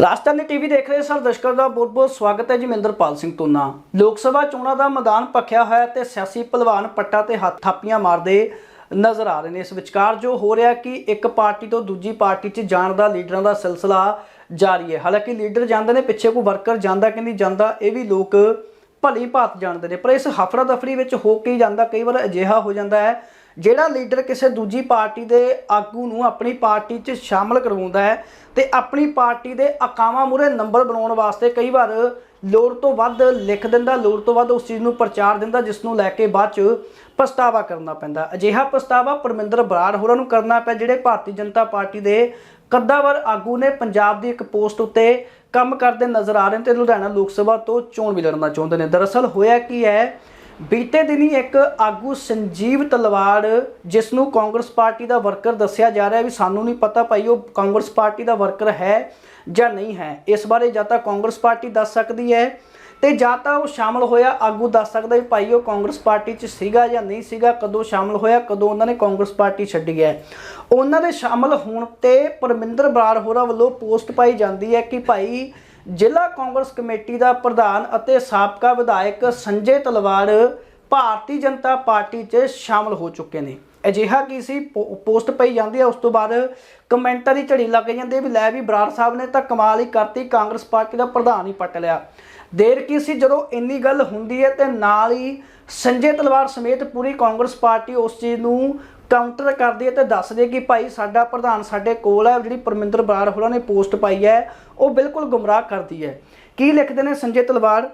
ਰਾਜਧਾਨੀ TV ਦੇਖ ਰਹੇ sir ਦਰਸ਼ਕਾਂ ਦਾ ਬਹੁਤ-ਬਹੁਤ ਸਵਾਗਤ ਹੈ ਜੀ ਮਹਿੰਦਰਪਾਲ ਸਿੰਘ ਤੋਨਾ ਲੋਕ ਸਭਾ ਚੋਣਾਂ ਦਾ ਮੈਦਾਨ ਭਖਿਆ ਹੋਇਆ ਹੈ ਤੇ ਸਿਆਸੀ ਪਹਿਲਵਾਨ ਪੱਟਾ ਤੇ ਹੱਥ ਥਾਪੀਆਂ ਮਾਰਦੇ ਨਜ਼ਰ ਆ ਰਹੇ ਨੇ। ਇਸ ਵਿਚਕਾਰ ਜੋ ਹੋ ਰਿਹਾ ਕਿ ਇੱਕ ਪਾਰਟੀ ਤੋਂ ਦੂਜੀ ਪਾਰਟੀ 'ਚ ਜਾਣ ਦਾ ਲੀਡਰਾਂ ਦਾ ਸਿਲਸਿਲਾ ਜਾਰੀ ਹੈ। ਹਾਲਾਂਕਿ ਲੀਡਰ ਜਾਂਦੇ ਨੇ, ਪਿੱਛੇ ਕੋਈ ਵਰਕਰ ਜਾਂਦਾ ਕਿ ਨਹੀਂ ਜਾਂਦਾ, ਇਹ ਵੀ ਲੋਕ ਭਲੀ ਭਾਤ ਜਾਣਦੇ ਨੇ। ਪਰ ਇਸ ਹਫੜਾ ਦਫੜੀ ਵਿੱਚ ਹੋ ਕੇ ਜਾਂਦਾ, ਕਈ ਵਾਰ ਅਜਿਹਾ ਹੋ ਜਾਂਦਾ ਹੈ ਜਿਹੜਾ ਲੀਡਰ ਕਿਸੇ ਦੂਜੀ ਪਾਰਟੀ ਦੇ ਆਗੂ ਨੂੰ ਆਪਣੀ ਪਾਰਟੀ 'ਚ ਸ਼ਾਮਲ ਕਰਵਾਉਂਦਾ ਹੈ ਤੇ ਆਪਣੀ ਪਾਰਟੀ ਦੇ ਅਕਾਵਾਂ ਮੂਰੇ ਨੰਬਰ ਬਣਾਉਣ ਵਾਸਤੇ ਕਈ ਵਾਰ ਲੋੜ ਤੋਂ ਵੱਧ ਲਿਖ ਦਿੰਦਾ, ਲੋੜ ਤੋਂ ਵੱਧ ਉਸ ਚੀਜ਼ ਨੂੰ ਪ੍ਰਚਾਰ ਦਿੰਦਾ, ਜਿਸ ਨੂੰ ਲੈ ਕੇ ਬਾਅਦ 'ਚ ਪਛਤਾਵਾ ਕਰਨਾ ਪੈਂਦਾ। ਅਜਿਹਾ ਪਛਤਾਵਾ ਪਰਮਿੰਦਰ ਬਰਾੜ ਹੋਰਾਂ ਨੂੰ ਕਰਨਾ ਪਿਆ, ਜਿਹੜੇ ਭਾਰਤੀ ਜਨਤਾ ਪਾਰਟੀ ਦੇ ਕੱਦਾਵਰ ਆਗੂ ਨੇ ਪੰਜਾਬ ਦੀ ਇੱਕ ਪੋਸਟ ਉੱਤੇ ਕੰਮ ਕਰਦੇ ਨਜ਼ਰ ਆ ਰਹੇ ਨੇ ਤੇ ਲੁਧਿਆਣਾ ਲੋਕ ਸਭਾ ਤੋਂ ਚੋਣ ਵੀ ਲੜਨਾ ਚਾਹੁੰਦੇ ਨੇ। ਦਰਅਸਲ ਹੋਇਆ ਕੀ ਹੈ ਬੀਤੇ ਦਿਨੀ ਇੱਕ ਆਗੂ ਸੰਜੀਵ ਤਲਵਾੜ, ਜਿਸ ਨੂੰ ਕਾਂਗਰਸ ਪਾਰਟੀ ਦਾ ਵਰਕਰ ਦੱਸਿਆ ਜਾ ਰਿਹਾ ਵੀ ਸਾਨੂੰ ਨਹੀਂ ਪਤਾ ਭਾਈ ਉਹ ਕਾਂਗਰਸ ਪਾਰਟੀ ਦਾ ਵਰਕਰ ਹੈ ਜਾਂ ਨਹੀਂ ਹੈ। ਇਸ ਬਾਰੇ ਜਾਂ ਤਾਂ ਕਾਂਗਰਸ ਪਾਰਟੀ ਦੱਸ ਸਕਦੀ ਹੈ ਤੇ ਜਾਂ ਤਾਂ ਉਹ ਸ਼ਾਮਲ ਹੋਇਆ। ਆਗੂ ਦੱਸ ਸਕਦਾ ਵੀ ਭਾਈ ਉਹ ਕਾਂਗਰਸ ਪਾਰਟੀ 'ਚ ਸੀਗਾ ਜਾਂ ਨਹੀਂ ਸੀਗਾ, ਕਦੋਂ ਸ਼ਾਮਲ ਹੋਇਆ, ਕਦੋਂ ਉਹਨਾਂ ਨੇ ਕਾਂਗਰਸ ਪਾਰਟੀ ਛੱਡੀ ਹੈ। ਉਹਨਾਂ ਦੇ ਸ਼ਾਮਲ ਹੋਣ ਤੇ ਪਰਮਿੰਦਰ ਬਰਾੜ ਹੋਰਾਂ ਵੱਲੋਂ ਪੋਸਟ ਪਾਈ ਜਾਂਦੀ ਹੈ ਕਿ ਭਾਈ ਜ਼ਿਲ੍ਹਾ ਕਾਂਗਰਸ ਕਮੇਟੀ ਦਾ ਪ੍ਰਧਾਨ ਅਤੇ ਸਾਬਕਾ ਵਿਧਾਇਕ ਸੰਜੇ ਤਲਵਾਰ ਭਾਰਤੀ ਜਨਤਾ ਪਾਰਟੀ 'ਚ ਸ਼ਾਮਲ ਹੋ ਚੁੱਕੇ ਨੇ। ਅਜਿਹਾ ਕੀ ਸੀ? ਪੋ- ਪੋਸਟ ਪਈ ਜਾਂਦੀ ਹੈ, ਉਸ ਤੋਂ ਬਾਅਦ ਕਮੈਂਟਾਂ ਦੀ ਝੜੀ ਲੱਗ ਜਾਂਦੀ ਹੈ ਵੀ ਲੈ ਵੀ ਬਰਾੜ ਸਾਹਿਬ ਨੇ ਤਾਂ ਕਮਾਲ ਹੀ ਕਰਤੀ, ਕਾਂਗਰਸ ਪਾਰਟੀ ਦਾ ਪ੍ਰਧਾਨ ਹੀ ਪੱਟ ਲਿਆ। ਦੇਰ ਕੀ ਸੀ ਜਦੋਂ ਇੰਨੀ ਗੱਲ ਹੁੰਦੀ ਹੈ ਤੇ ਨਾਲ ਹੀ ਸੰਜੇ ਤਲਵਾਰ ਸਮੇਤ ਪੂਰੀ ਕਾਂਗਰਸ ਪਾਰਟੀ ਉਸ ਚੀਜ਼ ਨੂੰ ਕਾਊਂਟਰ ਕਰਦੇ ਹੈ ਤੇ ਦੱਸਦੀ ਕਿ ਭਾਈ ਸਾਡਾ ਪ੍ਰਧਾਨ ਸਾਡੇ ਕੋਲ ਹੈ, ਜਿਹੜੀ ਪਰਮਿੰਦਰ ਬਰਾੜ ਹੋਰਾਂ ਨੇ ਪੋਸਟ ਪਾਈ ਹੈ, ਉਹ ਬਿਲਕੁਲ ਗੁੰਮਰਾਹ ਕਰਦੀ ਹੈ। ਕੀ ਲਿਖਦੇ ਨੇ ਸੰਜੇ ਤਲਵਾਰ?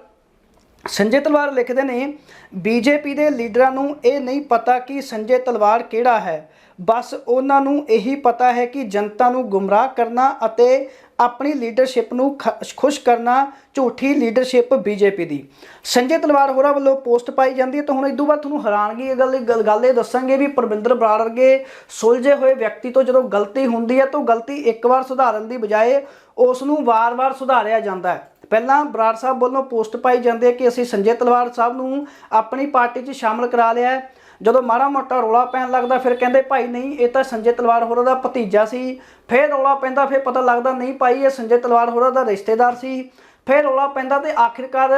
ਸੰਜੇ ਤਲਵਾਰ ਲਿਖਦੇ ਨੇ, ਬੀਜੇਪੀ ਦੇ ਲੀਡਰਾਂ ਨੂੰ ਇਹ ਨਹੀਂ ਪਤਾ ਕਿ ਸੰਜੇ ਤਲਵਾਰ ਕਿਹੜਾ ਹੈ। ਬਸ ਉਹਨਾਂ ਨੂੰ ਇਹੀ ਪਤਾ ਹੈ ਕਿ ਜਨਤਾ ਨੂੰ ਗੁੰਮਰਾਹ ਕਰਨਾ ਅਤੇ ਆਪਣੀ ਲੀਡਰਸ਼ਿਪ ਨੂੰ ਖ- ਖੁਸ਼ ਕਰਨਾ ਝੂਠੀ ਲੀਡਰਸ਼ਿਪ ਬੀਜੇਪੀ ਦੀ। ਸੰਜੇ ਤਲਵਾਰ ਹੋਰਾਂ ਵੱਲੋਂ ਪੋਸਟ ਪਾਈ ਜਾਂਦੀ ਹੈ। ਤਾਂ ਹੁਣ ਇਦੋਂ ਬਾਅਦ ਤੁਹਾਨੂੰ ਹੈਰਾਨਗੀ ਇਹ ਗੱਲ ਗੱਲ- ਗੱਲ ਇਹ ਦੱਸਾਂਗੇ ਵੀ ਪਰਵਿੰਦਰ ਬਰਾੜ ਵਰਗੇ ਸੁਲਝੇ ਹੋਏ ਵਿਅਕਤੀ ਤੋਂ ਜਦੋਂ ਗਲਤੀ ਹੁੰਦੀ ਹੈ ਤਾਂ ਗਲਤੀ ਇੱਕ ਵਾਰ ਸੁਧਾਰਨ ਦੀ ਬਜਾਏ ਉਸ ਨੂੰ ਵਾਰ-ਵਾਰ ਸੁਧਾਰਿਆ ਜਾਂਦਾ ਹੈ। ਪਹਿਲਾਂ ਬਰਾੜ ਸਾਹਿਬ ਵੱਲੋਂ ਪੋਸਟ ਪਾਈ ਜਾਂਦੇ ਕਿ ਅਸੀਂ ਸੰਜੇ ਤਲਵਾਰ ਸਾਹਿਬ ਨੂੰ ਆਪਣੀ ਪਾਰਟੀ 'ਚ ਸ਼ਾਮਲ ਕਰਾ ਲਿਆ ਜਦੋਂ ਮਾੜਾ ਮੋਟਾ ਰੋਲਾ ਪੈਣ ਲੱਗਦਾ, ਫਿਰ ਕਹਿੰਦੇ, ਭਾਈ ਨਹੀਂ, ਇਹ ਤਾਂ ਸੰਜੇ ਤਲਵਾਰ ਹੋਰਾਂ ਦਾ ਭਤੀਜਾ ਸੀ। ਫਿਰ ਰੋਲਾ ਪੈਂਦਾ, ਫਿਰ ਪਤਾ ਲੱਗਦਾ, ਨਹੀਂ ਭਾਈ, ਇਹ ਸੰਜੇ ਤਲਵਾਰ ਹੋਰਾਂ ਦਾ ਰਿਸ਼ਤੇਦਾਰ ਸੀ। ਫਿਰ ਰੋਲਾ ਪੈਂਦਾ ਤੇ ਆਖਿਰਕਾਰ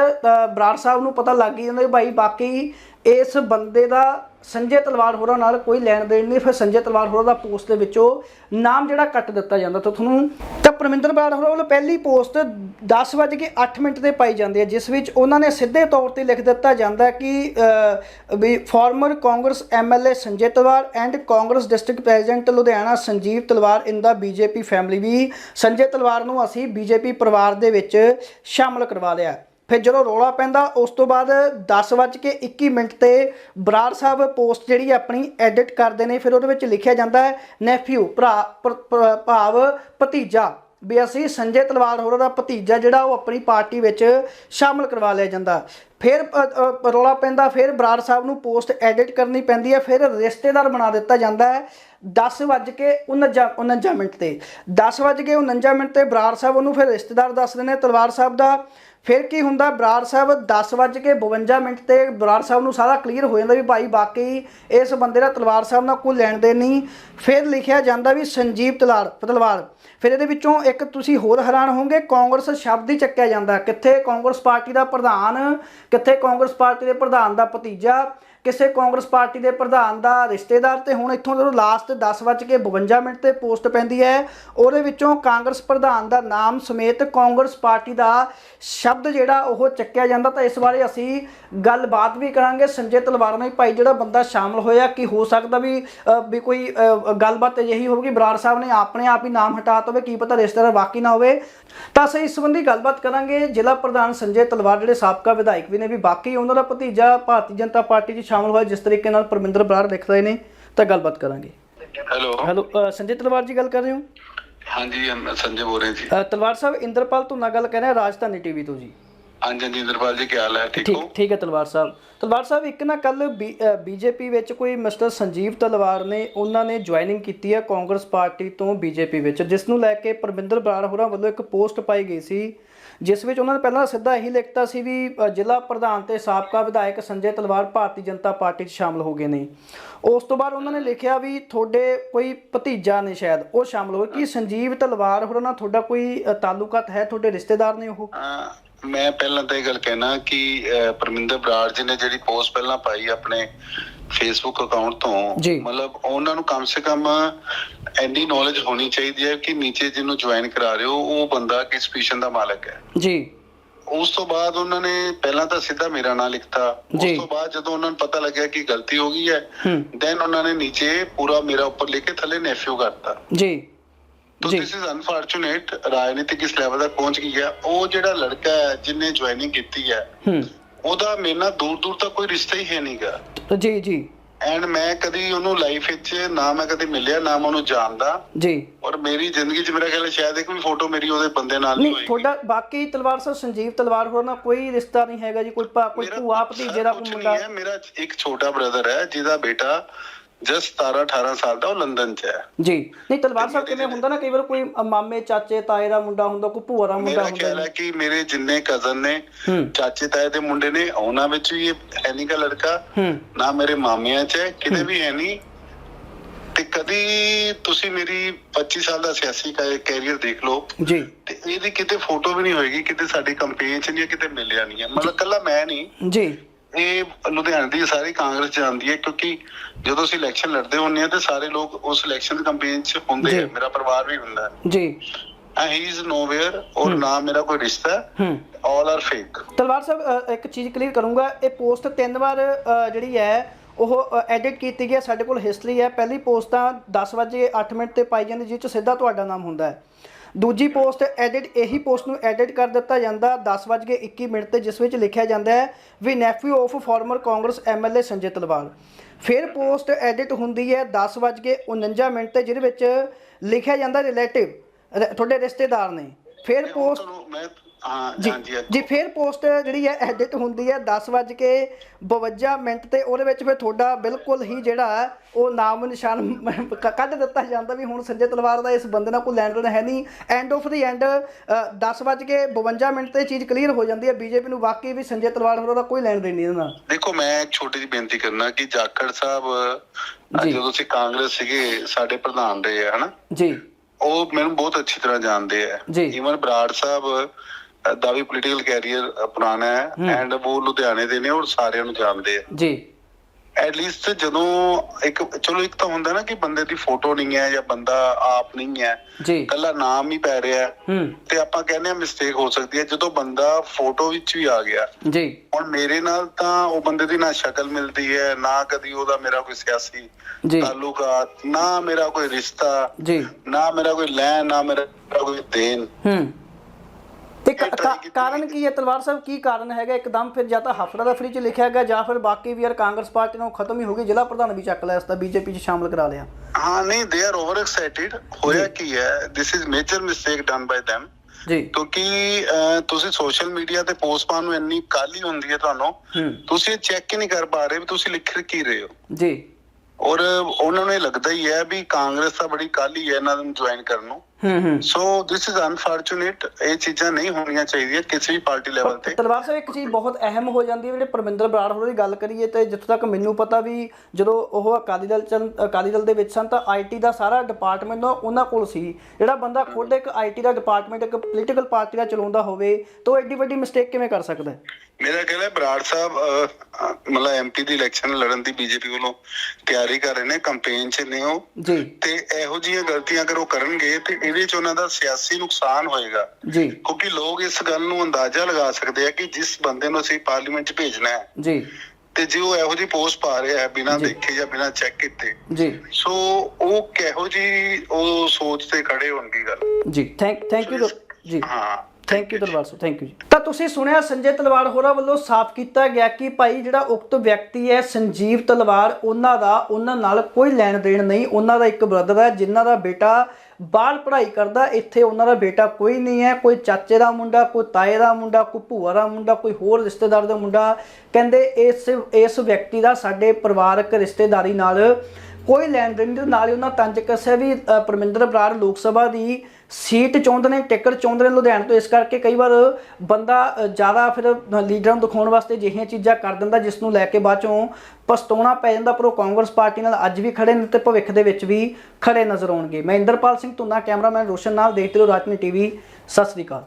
ਬਰਾੜ ਸਾਹਿਬ ਨੂੰ ਪਤਾ ਲੱਗ ਹੀ ਜਾਂਦਾ ਵੀ ਭਾਈ, ਬਾਕੀ ਇਸ ਬੰਦੇ ਦਾ ਸੰਜੇ ਤਲਵਾਰ ਹੋਰਾਂ ਨਾਲ ਕੋਈ ਲੈਣ ਦੇਣ ਨਹੀਂ, ਫਿਰ ਸੰਜੇ ਤਲਵਾਰ ਹੋਰਾਂ ਦਾ ਪੋਸਟ ਦੇ ਵਿੱਚੋਂ ਨਾਮ ਜਿਹੜਾ ਕੱਟ ਦਿੱਤਾ ਜਾਂਦਾ ਤਾਂ ਤੁਹਾਨੂੰ ਤਾਂ ਪਰਮਿੰਦਰ ਬਰਾੜ ਹੋਰਾਂ ਵੱਲੋਂ ਪਹਿਲੀ ਪੋਸਟ 10:08 ਮਿੰਟ ਤੇ ਪਾਈ ਜਾਂਦੀ ਹੈ, ਜਿਸ ਵਿੱਚ ਉਹਨਾਂ ਨੇ ਸਿੱਧੇ ਤੌਰ ਤੇ ਲਿਖ ਦਿੱਤਾ ਜਾਂਦਾ ਕਿ ਵੀ former Congress MLA Sanjay Talwar and Congress district president Ludhiana Sanjeev Talwar in the BJP family ਵੀ ਸੰਜੇ ਤਲਵਾਰ ਨੂੰ ਅਸੀਂ ਬੀਜੇਪੀ ਪਰਿਵਾਰ ਦੇ ਵਿੱਚ ਸ਼ਾਮਲ ਕਰਵਾ ਲਿਆ ਫਿਰ ਜਦੋਂ ਰੋਲਾ ਪੈਂਦਾ ਉਸ ਤੋਂ ਬਾਅਦ 10:21 ਮਿੰਟ ਤੇ ਬਰਾੜ ਸਾਹਿਬ ਪੋਸਟ ਜਿਹੜੀ ਆਪਣੀ ਐਡਿਟ ਕਰਦੇ ਨੇ ਫਿਰ ਉਹਦੇ ਵਿੱਚ ਲਿਖਿਆ ਜਾਂਦਾ ਹੈ ਨੈਫਿਊ ਭਰਾ ਭ- ਭਾਵ ਭਤੀਜਾ। ਵੀ ਅਸੀਂ ਸੰਜੇ ਤਲਵਾਰ ਹੋਰਾਂ ਦਾ ਭਤੀਜਾ ਜਿਹੜਾ ਉਹ ਆਪਣੀ ਪਾਰਟੀ ਵਿੱਚ ਸ਼ਾਮਲ ਕਰਵਾ ਲਿਆ ਜਾਂਦਾ। ਫਿਰ ਅ, ਰੌਲਾ ਪੈਂਦਾ ਫਿਰ ਬਰਾੜ ਸਾਹਿਬ ਨੂੰ ਪੋਸਟ ਐਡਿਟ ਕਰਨੀ ਪੈਂਦੀ ਹੈ ਫਿਰ ਰਿਸ਼ਤੇਦਾਰ ਬਣਾ ਦਿੱਤਾ ਜਾਂਦਾ ਹੈ। 10:49 ਮਿੰਟ ਤੇ। 10:49 ਮਿੰਟ ਤੇ ਬਰਾੜ ਸਾਹਿਬ ਉਹਨੂੰ ਫਿਰ ਰਿਸ਼ਤੇਦਾਰ ਦੱਸਦੇ ਨੇ ਤਲਵਾਰ ਸਾਹਿਬ ਦਾ ਫਿਰ ਕੀ ਹੁੰਦਾ, ਬਰਾੜ ਸਾਹਿਬ 10:52 ਮਿੰਟ ਤੇ ਬਰਾੜ ਸਾਹਿਬ ਨੂੰ ਸਾਰਾ ਕਲੀਅਰ ਹੋ ਜਾਂਦਾ ਵੀ ਭਾਈ ਬਾਕੀ ਇਸ ਬੰਦੇ ਦਾ ਤਲਵਾਰ ਸਾਹਿਬ ਨਾਲ ਕੋਈ ਲੈਣ ਦੇਣ ਨਹੀਂ। ਫਿਰ ਲਿਖਿਆ ਜਾਂਦਾ ਵੀ ਸੰਜੀਵ ਤਲਵਾਰ ਤਲਵਾਰ। ਫਿਰ ਇਹਦੇ ਵਿੱਚੋਂ ਇੱਕ ਤੁਸੀਂ ਹੋਰ ਹੈਰਾਨ ਹੋਵੋਗੇ, ਕਾਂਗਰਸ ਸ਼ਬਦ ਹੀ ਚੱਕਿਆ ਜਾਂਦਾ। ਕਿੱਥੇ ਕਾਂਗਰਸ ਪਾਰਟੀ ਦਾ ਪ੍ਰਧਾਨ, ਕਿੱਥੇ ਕਾਂਗਰਸ ਪਾਰਟੀ ਦੇ ਪ੍ਰਧਾਨ ਦਾ ਭਤੀਜਾ ਕਿਸੇ ਕਾਂਗਰਸ ਪਾਰਟੀ ਦੇ ਪ੍ਰਧਾਨ ਦਾ ਰਿਸ਼ਤੇਦਾਰ ਤੇ ਹੁਣ ਇੱਥੋਂ ਜਦੋਂ ਲਾਸਟ 10:52 ਮਿੰਟ ਤੇ ਪੋਸਟ ਪੈਂਦੀ ਹੈ, ਉਹਦੇ ਵਿੱਚੋਂ ਕਾਂਗਰਸ ਪ੍ਰਧਾਨ ਦਾ ਨਾਮ ਸਮੇਤ ਕਾਂਗਰਸ ਪਾਰਟੀ ਦਾ ਸ਼ਬਦ ਜਿਹੜਾ ਉਹ ਚੱਕਿਆ ਜਾਂਦਾ ਤਾਂ ਇਸ ਬਾਰੇ ਅਸੀਂ ਗੱਲਬਾਤ ਵੀ ਕਰਾਂਗੇ। ਸੰਜੇ ਤਲਵਾਰ ਨੇ ਭਾਈ ਜਿਹੜਾ ਬੰਦਾ ਸ਼ਾਮਲ ਹੋਇਆ, ਕਿ ਹੋ ਸਕਦਾ ਵੀ ਵੀ ਕੋਈ ਗੱਲਬਾਤ ਅਜਿਹੀ ਹੋਵੇਗੀ? ਬਰਾੜ ਸਾਹਿਬ ਨੇ ਆਪਣੇ ਆਪ ਹੀ ਨਾਮ ਹਟਾ ਤਾ ਕੀ ਪਤਾ ਰਿਸ਼ਤੇਦਾਰ ਬਾਕੀ ਨਾ ਹੋਵੇ। ਤਾਂ ਅਸੀਂ ਇਸ ਸੰਬੰਧੀ ਗੱਲਬਾਤ ਕਰਾਂਗੇ। ਜ਼ਿਲ੍ਹਾ ਪ੍ਰਧਾਨ ਸੰਜੇ ਤਲਵਾਰ, ਜਿਹੜੇ ਸਾਬਕਾ ਵਿਧਾਇਕ ਵੀ ਨੇ, ਵੀ ਬਾਕੀ ਉਹਨਾਂ ਦਾ ਭਤੀਜਾ ਭਾਰਤੀ ਜਨਤਾ ਪਾਰਟੀ 'ਚ ਸ਼ਾਮਲ ਹੋਇਆ ਜਿਸ ਤਰੀਕੇ ਨਾਲ ਪਰਮਿੰਦਰ ਬਰਾੜ ਲਿਖ ਰਹੇ ਨੇ ਤਾਂ ਗੱਲਬਾਤ ਕਰਾਂਗੇ। ਹੈਲੋ। ਹੈਲੋ ਅ, ਸੰਜੇ ਤਲਵਾਰ ਜੀ ਗੱਲ ਕਰ ਰਹੇ ਹੋ? ਹਾਂਜੀ ਮੈਂ ਸੰਜੇ ਬੋਲ ਰਹੇ ਸੀ ਅ, ਤਲਵਾਰ ਸਾਹਿਬ ਇੰਦਰਪਾਲ ਤੋਂ ਨਾਲ ਗੱਲ ਕਰ ਰਹੇ ਹਾਂ ਰਾਜਧਾਨੀ ਟੀਵੀ ਤੋਂ ਜੀ। ਹਾਂਜੀ ਹਾਂਜੀ ਇੰਦਰਪਾਲ ਜੀ ਕੀ ਹਾਲ ਹੈ? ਠੀਕ ਹੋ? ਠੀਕ ਹੈ ਤਲਵਾਰ ਸਾਹਿਬ। ਤਲਵਾਰ ਸਾਹਿਬ ਇੱਕ ਨਾ ਕੱਲ ਬੀਜੇਪੀ ਵਿੱਚ ਕੋਈ ਮਿਸਟਰ ਸੰਜੀਵ ਤਲਵਾਰ ਨੇ ਉਹਨਾਂ ਨੇ ਜੁਆਇਨਿੰਗ ਕੀਤੀ ਹੈ ਕਾਂਗਰਸ ਪਾਰਟੀ ਤੋਂ ਬੀਜੇਪੀ ਵਿੱਚ। ਜਿਸ ਨੂੰ ਲੈ ਕੇ ਪਰਮਿੰਦਰ ਬਰਾੜ ਹੋਰਾਂ ਵੱਲੋਂ ਇੱਕ ਪੋਸਟ ਪਾਈ ਗਈ ਸੀ ਜਿਸ ਵਿੱਚ ਉਹਨਾਂ ਨੇ ਪਹਿਲਾਂ ਸਿੱਧਾ ਇਹੀ ਲਿਖਤਾ ਸੀ ਵੀ ਜ਼ਿਲ੍ਹਾ ਪ੍ਰਧਾਨ ਤੇ ਸਾਬਕਾ ਵਿਧਾਇਕ ਸੰਜੇ ਤਲਵਾਰ ਭਾਰਤੀ ਜਨਤਾ ਪਾਰਟੀ 'ਚ ਸ਼ਾਮਲ ਹੋ ਗਏ ਨੇ। ਉਸ ਤੋਂ ਬਾਅਦ ਉਹਨਾਂ ਨੇ ਲਿਖਿਆ ਵੀ ਤੁਹਾਡੇ ਕੋਈ ਭਤੀਜਾ ਨੇ ਸ਼ਾਇਦ ਉਹ ਸ਼ਾਮਲ ਹੋਏ। ਕੀ ਸੰਜੀਵ ਤਲਵਾਰ ਹੋਰਾਂ ਨਾਲ ਤੁਹਾਡਾ ਕੋਈ ਤਾਲੁਕਾਤ ਹੈ? ਤੁਹਾਡੇ ਰਿਸ਼ਤੇਦਾਰ ਨੇ ਉਹ? ਮੈਂ ਪਹਿਲਾਂ ਤਾਂ ਇਹ ਗੱਲ ਕਹਿਣਾ ਕਿ ਪਰਮਿੰਦਰ ਬਰਾੜ ਜੀ ਨੇ ਜਿਹੜੀ ਪੋਸਟ ਪਹਿਲਾਂ ਪਾਈ ਆਪਣੇ ਫੇਸਬੁੱਕ ਅਕਾਊਂਟ ਤੋਂ। ਮਤਲਬ ਉਹਨਾਂ ਨੂੰ ਕਮ ਸੇ ਕਮ ਇੰਨੀ ਨੌਲੇਜ ਹੋਣੀ ਚਾਹੀਦੀ ਹੈ ਕਿ ਨੀਚੇ ਜਿਹਨੂੰ ਜੁਆਇਨ ਕਰਾ ਰਹੇ ਹੋ ਉਹ ਬੰਦਾ ਕਿਸ ਪੋਜੀਸ਼ਨ ਦਾ ਮਾਲਕ ਹੈ। ਜੀ। ਉਸ ਤੋਂ ਬਾਅਦ ਉਹਨਾਂ ਨੇ ਪਹਿਲਾਂ ਤਾਂ ਸਿੱਧਾ ਮੇਰਾ ਨਾਂ ਲਿਖਤਾ। ਉਸ। ਤੋਂ ਬਾਅਦ ਜਦੋਂ ਉਹਨਾਂ ਨੂੰ ਪਤਾ ਲੱਗਿਆ ਕਿ ਗਲਤੀ ਹੋ ਗਈ ਹੈ ਹੂੰ। ਦੈਨ ਉਹਨਾਂ ਨੇ ਨੀਚੇ ਪੂਰਾ ਮੇਰਾ ਉੱਪਰ ਲਿਖ ਕੇ ਥੱਲੇ ਨੈਫਿਓ ਕਰਤਾ। ਜੀ। ਤੋ। ਦਿਸ ਇਜ਼ ਅਨਫੋਰਚੂਨੇਟ ਰਾਜਨੀਤਿਕ ਇਸ ਲੈਵਲ ਤੱਕ ਪਹੁੰਚ ਗਈ ਹੈ। ਉਹ ਜਿਹੜਾ ਲੜਕਾ ਹੈ ਜਿਨੇ ਜੁਆਇਨਿੰਗ ਕੀਤੀ ਹੈ ਹੂੰ। ਉਹਦਾ ਮੇਰੇ ਨਾਲ ਦੂਰ ਦੂਰ ਤੱਕ ਕੋਈ ਰਿਸ਼ਤਾ ਹੀ ਹੈ ਨਹੀਂਗਾ ਜੀ ਜੀ। ਐਂਡ ਮੈਂ ਕਦੀ ਉਹਨੂੰ ਲਾਈਫ ਵਿੱਚ ਨਾ ਮੈਂ ਕਦੀ ਮਿਲਿਆ ਨਾ ਮੈਂ ਉਹਨੂੰ ਜਾਣਦਾ। ਜੀ। ਔਰ ਮੇਰੀ ਜ਼ਿੰਦਗੀ 'ਚ ਮੇਰਾ ਖਿਆਲ ਹੈ ਸ਼ਾਇਦ ਇੱਕ ਵੀ ਫੋਟੋ ਮੇਰੀ ਉਹਦੇ ਬੰਦੇ ਨਾਲ ਨਹੀਂ ਨਹੀਂ ਹੋਈ ਤੁਹਾਡਾ ਬਾਕੀ ਤਲਵਾਰ ਸਾਹਿਬ ਸੰਜੀਵ ਤਲਵਾਰ ਹੋਰ ਨਾਲ ਕੋਈ ਰਿਸ਼ਤਾ ਨਹੀਂ ਹੈਗਾ ਜੀ ਕੋਈ ਭਾ- ਕੋਈ ਭੂਆ ਭਤੀਜੇ ਦਾ ਕੋਈ ਮੁੰਡਾ। ਮੇਰਾ ਇੱਕ ਛੋਟਾ ਬ੍ਰਦਰ ਹੈ ਜਿਹਦਾ ਬੇਟਾ ਜਸਟ 17 18 ਸਾਲ ਦਾ ਉਹ ਲੰਡਨ 'ਚ ਹੈ। ਜੀ। ਨਹੀਂ ਤਲਵਾਰ ਸਾਹਿਬ ਕਿਵੇਂ ਹੁੰਦਾ ਨਾ ਕਈ ਵਾਰ ਕੋਈ ਮਾਮੇ ਚਾਚੇ ਤਾਏ ਦਾ ਮੁੰਡਾ ਹੁੰਦਾ ਕੋਈ ਭੂਆ ਦਾ ਮੁੰਡਾ ਮੇਰਾ ਹੁੰਦਾ ਖਿਆਲ ਹੈ ਕਿ ਮੇਰੇ ਜਿੰਨੇ ਕਜ਼ਨ ਨੇ ਚਾਚੇ ਤਾਏ ਦੇ ਮੁੰਡੇ ਨੇ ਉਹਨਾਂ ਵਿੱਚ ਵੀ ਇਹ ਨਹੀਂ ਗਾ ਲੜਕਾ। ਨਾ ਮੇਰੇ ਮਾਮਿਆਂ 'ਚ ਕਿਤੇ ਵੀ ਹੈ ਨਹੀਂ ਤੇ ਕਦੀ ਤੁਸੀਂ ਮੇਰੀ 25 ਸਾਲ ਦਾ ਸਿਆਸੀ ਕੈਰੀਅਰ ਦੇਖ ਲਓ। ਜੀ। ਤੇ ਇਹਦੀ ਕਿਤੇ ਫੋਟੋ ਵੀ ਨਹੀਂ ਹੋਏਗੀ ਕਿਤੇ ਸਾਡੀ ਕੰਪੇਨ 'ਚ ਨਹੀਂ ਕਿਤੇ ਮਿਲਿਆ ਨਹੀਂ ਹੈ। ਮਤਲਬ ਕੱਲਾ ਮੈਂ ਨਹੀਂ ਜੀ। ਇਹ ਲੁਧਿਆਣੇ ਦੀ ਸਾਰੀ ਕਾਂਗਰਸ ਜਾਣਦੀ ਹੈ ਕਿਉਂਕਿ ਜਦੋਂ ਅਸੀਂ ਇਲੈਕਸ਼ਨ ਲੜਦੇ ਹੁੰਦੇ ਆ ਤੇ ਸਾਰੇ ਲੋਕ ਉਸ ਇਲੈਕਸ਼ਨ ਕੰਪੇਨ 'ਚ ਹੁੰਦੇ। ਆ। ਮੇਰਾ ਪਰਿਵਾਰ ਵੀ ਹੁੰਦਾ ਜੀ। ਹੈ ਹੀ ਇਜ਼ ਨੋਵੇਅਰ ਔਰ ਨਾ ਮੇਰਾ ਕੋਈ ਰਿਸ਼ਤਾ ਆਲ ਆਰ ਫੇਕ ਤਲਵਾਰ ਸਾਹਿਬ ਇੱਕ ਚੀਜ਼ ਕਲੀਅਰ ਕਰੂੰਗਾ। ਇਹ ਪੋਸਟ ਤਿੰਨ ਵਾਰ ਜਿਹੜੀ ਹੈ ਉਹ ਐਡਿਟ ਕੀਤੀ ਗਈ ਹੈ। ਸਾਡੇ ਕੋਲ ਹਿਸਟਰੀ ਹੈ। ਪਹਿਲੀ ਪੋਸਟ ਤਾਂ 10 ਵਜੇ 8 ਮਿੰਟ ਤੇ ਪਾਈ ਜਾਂਦੀ ਜਿਸ 'ਚ ਸਿੱਧਾ ਤੁਹਾਡਾ ਨਾਮ ਹੁੰਦਾ ਹੈ। ਦੂਜੀ ਪੋਸਟ ਐਡਿਟ ਇਹੀ ਪੋਸਟ ਨੂੰ ਐਡਿਟ ਕਰ ਦਿੱਤਾ ਜਾਂਦਾ 10 ਵਜੇ 21 ਮਿੰਟ ਤੇ ਜਿਸ ਵਿੱਚ ਲਿਖਿਆ ਜਾਂਦਾ ਹੈ ਵੀ nephew of former Congress MLA Sanjay Talwar. ਫਿਰ ਪੋਸਟ ਐਡਿਟ ਹੁੰਦੀ ਹੈ 10 ਵਜੇ 49 ਮਿੰਟ ਤੇ ਜਿਹਦੇ ਵਿੱਚ ਲਿਖਿਆ ਜਾਂਦਾ ਰਿਲੇਟਿਵ ਤੁਹਾਡੇ ਰਿਸ਼ਤੇਦਾਰ ਨੇ। ਫਿਰ ਪੋਸਟ ਜੀ ਜੀ ਫਿਰ ਪੋਸਟ ਜਿਹੜੀ ਹੈ ਐਡਿਟ ਹੁੰਦੀ ਹੈ 10 ਵੱਜ ਕੇ 52 ਮਿੰਟ ਤੇ ਉਹਦੇ ਵਿੱਚ ਫਿਰ ਤੁਹਾਡਾ ਬਿਲਕੁਲ ਹੀ ਜਿਹੜਾ ਉਹ ਨਾਮ ਨਿਸ਼ਾਨ ਕੱਢ ਦਿੱਤਾ ਜਾਂਦਾ ਵੀ ਹੁਣ ਸੰਜੇ ਤਲਵਾਰ ਦਾ ਇਸ ਬੰਦੇ ਨਾਲ ਕੋਈ ਲੈਣ ਦੇਣ ਹੈ ਨਹੀਂ। ਐਂਡ ਆਫ ਦੀ ਐਂਡ 10 ਵੱਜ ਕੇ 52 ਮਿੰਟ ਤੇ ਚੀਜ਼ ਕਲੀਅਰ ਹੋ ਜਾਂਦੀ ਹੈ ਬੀਜੇਪੀ ਨੂੰ ਵਾਕਈ ਵੀ ਸੰਜੇ ਤਲਵਾਰ ਹੋਰਾਂ ਦਾ ਕੋਈ ਲੈਣ ਦੇਣ ਨਹੀਂ ਇਹਦੇ ਨਾਲ। ਦੇਖੋ ਮੈਂ ਇੱਕ ਛੋਟੀ ਜਿਹੀ ਬੇਨਤੀ ਕਰਨਾ ਕਿ ਜਾਖੜ ਸਾਹਿਬ। ਜਦੋਂ ਅਸੀਂ ਕਾਂਗਰਸ ਸੀਗੇ ਸਾਡੇ ਪ੍ਰਧਾਨ ਰਹੇ ਹਨਾ? ਜੀ। ਉਹ ਮੈਨੂੰ ਬਹੁਤ ਅੱਛੀ ਤਰ੍ਹਾਂ ਜਾਣਦੇ ਆ। ਈਵਨ ਬਰਾੜ ਸਾਹਿਬ ਦਾ ਵੀ ਪੋਲੀਟੀਕਲ ਕੈਰੀਅਰ ਪੁਰਾਣਾ ਹੈ ਐਂਡ ਉਹ ਲੁਧਿਆਣੇ ਦੇ ਨੇ ਔਰ ਸਾਰਿਆਂ ਨੂੰ ਜਾਣਦੇ ਆ। ਜੀ। ਐਟ ਲੀਸਟ ਜਦੋਂ ਇੱਕ ਚਲੋ ਇੱਕ ਤਾਂ ਹੁੰਦਾ ਨਾ ਕਿ ਬੰਦੇ ਦੀ ਫੋਟੋ ਨਹੀਂ ਹੈ ਜਾਂ ਬੰਦਾ ਆਪ ਨਹੀਂ ਹੈ ਕੱਲਾ ਨਾਮ ਹੀ ਪੈ ਰਿਹਾ ਤੇ ਆਪਾਂ ਕਹਿੰਦੇ ਆ ਮਿਸਟੇਕ ਹੋ ਸਕਦੀ ਹੈ ਜਦੋਂ ਬੰਦਾ ਫੋਟੋ ਵਿੱਚ ਵੀ ਆ ਗਿਆ। ਜੀ। ਹੁਣ ਮੇਰੇ ਨਾਲ ਤਾਂ ਉਹ ਬੰਦੇ ਦੀ ਨਾ ਸ਼ਕਲ ਮਿਲਦੀ ਹੈ ਨਾ ਕਦੀ ਉਹਦਾ ਮੇਰਾ ਕੋਈ ਸਿਆਸੀ ਤਾਲੁਕਾਤ ਨਾ ਮੇਰਾ ਕੋਈ ਰਿਸ਼ਤਾ ਜੀ। ਨਾ ਮੇਰਾ ਕੋਈ ਲੈਣ ਨਾ ਮੇਰਾ ਕੋਈ ਦੇਣ। ਹੂੰ। ਤੇ ਕਾਰਨ ਕੀ ਹੈ? ਤਲਵਾਰ ਸਾਹਿਬ ਕੀ ਕਾਰਨ ਹੈਗਾ? ਇੱਕਦਮ ਫਿਰ ਜਾਂ ਤਾਂ ਹਫੜਾ ਦਾ ਫਰੀ ਚ ਲਿਖਿਆ ਗਿਆ ਜਾਂ ਫਿਰ ਬਾਕੀ ਵੀ ਯਾਰ ਕਾਂਗਰਸ ਪਾਰਟੀ ਨੂੰ ਖਤਮ ਹੀ ਹੋ ਗਈ ਜ਼ਿਲ੍ਹਾ ਪ੍ਰਧਾਨ ਵੀ ਚੱਕ ਲਿਆ ਇਸ ਦਾ ਬੀਜੇਪੀ ਚ ਸ਼ਾਮਲ ਕਰਾ ਲਿਆ। ਹਾਂ ਨਹੀਂ ਦੇ ਆਰ ਓਵਰ ਐਕਸਾਈਟਿਡ ਹੋਇਆ ਕੀ ਹੈ? This is major mistake done by them ਜੀ। ਕਿਉਂਕਿ ਤੁਸੀਂ ਸੋਸ਼ਲ ਮੀਡੀਆ ਤੇ ਪੋਸਟ ਪਾਉਣ ਨੂੰ ਇੰਨੀ ਕਾਲੀ ਹੁੰਦੀ ਹੈ ਤੁਹਾਨੂੰ। ਤੁਸੀਂ ਚੈੱਕ ਹੀ ਨਹੀਂ ਕਰ ਪਾ ਰਹੇ ਵੀ ਤੁਸੀਂ ਲਿਖ ਕੀ ਰਹੇ ਹੋ। ਜੀ। ਔਰ ਉਹਨਾਂ ਨੂੰ ਇਹ ਲੱਗਦਾ ਹੀ ਹੈ ਵੀ ਕਾਂਗਰਸ ਤਾਂ ਬੜੀ ਕਾਲੀ ਹੈ ਇਹਨਾਂ ਨੂੰ ਜੁਆਇਨ ਕਰਨ ਨੂੰ। ਸੋ ਥਿਸ ਇਜ਼ ਅਨਫੋਰਚੂਨੇਟ ਇਹ ਚੀਜ਼ਾਂ ਨਹੀਂ ਹੋਣੀਆਂ ਚਾਹੀਦੀਆਂ ਕਿਸੇ ਵੀ ਪਾਰਟੀ ਲੈਵਲ ਤੇ। ਤਲਵਾਰ ਸਾਹਿਬ ਇੱਕ ਚੀਜ਼ ਬਹੁਤ ਅਹਿਮ ਹੋ ਜਾਂਦੀ ਹੈ ਜਿਹੜੇ ਪਰਮਿੰਦਰ ਬਰਾੜ ਹੋਰਾਂ ਦੀ ਗੱਲ ਕਰੀਏ ਤੇ ਜਿੱਥੋਂ ਤੱਕ ਮੈਨੂੰ ਪਤਾ ਵੀ ਜਦੋਂ ਉਹ ਅਕਾਲੀ ਦਲ ਅਕਾਲੀ ਦਲ ਦੇ ਵਿੱਚ ਸਨ ਤਾਂ ਆਈਟੀ ਦਾ ਸਾਰਾ ਡਿਪਾਰਟਮੈਂਟ ਉਹਨਾਂ ਕੋਲ ਸੀ। ਜਿਹੜਾ ਬੰਦਾ ਖੁਦ ਇੱਕ ਆਈਟੀ ਦਾ ਡਿਪਾਰਟਮੈਂਟ ਇੱਕ ਪੋਲੀਟੀਕਲ ਪਾਰਟੀ ਦਾ ਚਲਾਉਂਦਾ ਹੋਵੇ ਤਾਂ ਉਹ ਐਡੀ ਵੱਡੀ ਮਿਸਟੇਕ ਕਿਵੇਂ ਕਰ ਸਕਦਾ ਹੈ? ਮੇਰਾ ਹੈ ਬਰਾੜ ਸਾਹਿਬ ਮਤਲਬ ਐਮਪੀ ਦੀ ਇਲੈਕਸ਼ਨ ਲੜਨ ਦੀ ਬੀਜੇਪੀ ਵੱਲੋਂ ਤਿਆਰੀ ਕਰ ਰਹੇ ਨੇ ਕੰਪੇਨ 'ਚ ਨੇ ਉਹ। ਜੀ। ਤੇ ਇਹੋ ਜਿਹੀਆਂ ਗਲਤੀਆਂ ਅਗਰ ਉਹ ਕਰਨਗੇ ਤੇ ਇਹਦੇ 'ਚ ਉਹਨਾਂ ਦਾ ਸਿਆਸੀ ਨੁਕਸਾਨ ਹੋਏਗਾ। ਜੀ। ਕਿਉਂਕਿ ਲੋਕ ਇਸ ਗੱਲ ਨੂੰ ਅੰਦਾਜ਼ਾ ਲਗਾ ਸਕਦੇ ਆ ਕਿ ਜਿਸ ਬੰਦੇ ਨੂੰ ਅਸੀਂ ਪਾਰਲੀਮੈਂਟ 'ਚ ਭੇਜਣਾ ਹੈ ਜੀ। ਤੇ ਜੇ ਉਹ ਇਹੋ ਜਿਹੀ ਪੋਸਟ ਪਾ ਰਿਹਾ ਹੈ ਬਿਨਾਂ ਦੇਖੇ ਜਾਂ ਬਿਨਾਂ ਚੈੱਕ ਕੀਤੇ ਜੀ। ਸੋ ਉਹ ਕਿਹੋ ਜੀ ਉਹ ਸੋਚ ਤੇ ਖੜੇ ਹੋਣ ਦੀ ਗੱਲ। ਜੀ। ਥੈਂਕ ਥੈਂਕ ਯੂ ਜੀ। ਹਾਂ। Thank you Talwar Sahib thank you ਜੀ ਤਾਂ ਤੁਸੀਂ ਸੁਣਿਆ ਸੰਜੇ ਤਲਵਾਰ ਹੋਰਾਂ ਵੱਲੋਂ ਸਾਫ਼ ਕੀਤਾ ਗਿਆ ਕਿ ਭਾਈ ਜਿਹੜਾ ਉਕਤ ਵਿਅਕਤੀ ਹੈ ਸੰਜੀਵ ਤਲਵਾਰ ਉਹਨਾਂ ਦਾ ਉਹਨਾਂ ਨਾਲ ਕੋਈ ਲੈਣ ਦੇਣ ਨਹੀਂ ਉਹਨਾਂ ਦਾ ਇੱਕ ਬ੍ਰਦਰ ਹੈ ਜਿਨ੍ਹਾਂ ਦਾ ਬੇਟਾ ਬਾਹਰ ਪੜ੍ਹਾਈ ਕਰਦਾ ਇੱਥੇ ਉਹਨਾਂ ਦਾ ਬੇਟਾ ਕੋਈ ਨਹੀਂ ਹੈ ਕੋਈ ਚਾਚੇ ਦਾ ਮੁੰਡਾ ਕੋਈ ਤਾਏ ਦਾ ਮੁੰਡਾ ਕੋਈ ਭੂਆ ਦਾ ਮੁੰਡਾ ਕੋਈ ਹੋਰ ਰਿਸ਼ਤੇਦਾਰ ਦਾ ਮੁੰਡਾ। ਕਹਿੰਦੇ ਇਸ ਇਸ ਵਿਅਕਤੀ ਦਾ ਸਾਡੇ ਪਰਿਵਾਰਕ ਰਿਸ਼ਤੇਦਾਰੀ ਨਾਲ ਕੋਈ ਲੈਣ ਦੇਣ ਦੇ ਨਾਲ ਹੀ ਉਹਨਾਂ ਤੰਜ ਕੱਸਿਆ ਵੀ ਪਰਮਿੰਦਰ ਬਰਾੜ ਲੋਕ ਸਭਾ ਦੀ ਸੀਟ ਚਾਹੁੰਦੇ ਨੇ, ਟਿਕਟ ਚਾਹੁੰਦੇ ਨੇ ਲੁਧਿਆਣੇ ਤੋਂ। ਇਸ ਕਰਕੇ ਕਈ ਵਾਰ ਬੰਦਾ ਜ਼ਿਆਦਾ ਫਿਰ ਲੀਡਰਾਂ ਨੂੰ ਦਿਖਾਉਣ ਵਾਸਤੇ ਜਿਹੀਆਂ ਚੀਜ਼ਾਂ ਕਰ ਦਿੰਦਾ, ਜਿਸ ਨੂੰ ਲੈ ਕੇ ਬਾਅਦ ਚੋਂ ਪਛਤਾਉਣਾ ਪੈ ਜਾਂਦਾ। ਪਰ ਉਹ ਕਾਂਗਰਸ ਪਾਰਟੀ ਨਾਲ ਅੱਜ ਵੀ ਖੜੇ ਨੇ ਤੇ ਭਵਿੱਖ ਦੇ ਵਿੱਚ ਵੀ ਖੜੇ ਨਜ਼ਰ ਆਉਣਗੇ। ਮੈਂ ਇੰਦਰਪਾਲ ਸਿੰਘ ਧੁੰਨਾ, ਕੈਮਰਾਮੈਨ ਰੋਸ਼ਨ ਨਾਲ ਦੇਖਦੇ ਰਹੋ ਰਾਜਨੀ ਟੀਵੀ। ਸਤਿ ਸ੍ਰੀ ਅਕਾਲ।